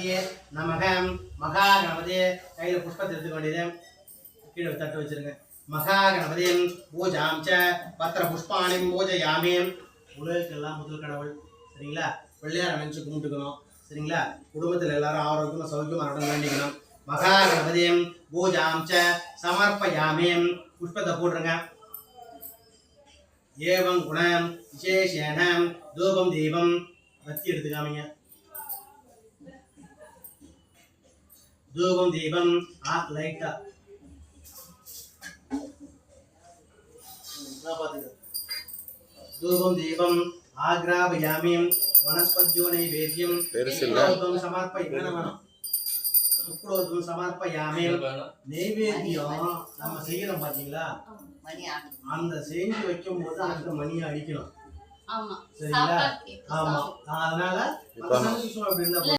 கணபதியே நமகம் மகா கணபதியே கையில் புஷ்பத்தை எடுத்துக்க வேண்டியது கீழே தட்டு வச்சிருங்க. மகா கணபதியும் பூஜாம் ச பத்திர புஷ்பானையும் பூஜையாமையும் உலகத்துக்கெல்லாம் முதல் கடவுள். சரிங்களா? பிள்ளையார் நினைச்சு கும்பிட்டுக்கணும். சரிங்களா? குடும்பத்தில் எல்லாரும் ஆரோக்கியமாக சௌக்கியமாக நடந்து வேண்டிக்கணும் மகா கணபதியும் பூஜாம் ச சமர்ப்பயாமி புஷ்பத்தை போட்டுருங்க. ஏவம் குணம் விசேஷேன தூபம் தீபம். பத்தி எடுத்துக்காமீங்க தூபம் தீபம் ஆக் லைட்டா தூபம் தீபம் ஆக்ராபயாமி வனஸ்பத்யோ நைவேத்தியம் பெருசுல்ல சமர்ப்பய நமனம் சுக்ரோதம் சமர்ப்பயாமி நைவேத்தியம் நம்ம செய்யறோம் பாத்தீங்களா அந்த செஞ்சு வைக்கும் போது அந்த மணியை அடிக்கணும் சரிங்களா ஆமா அதனால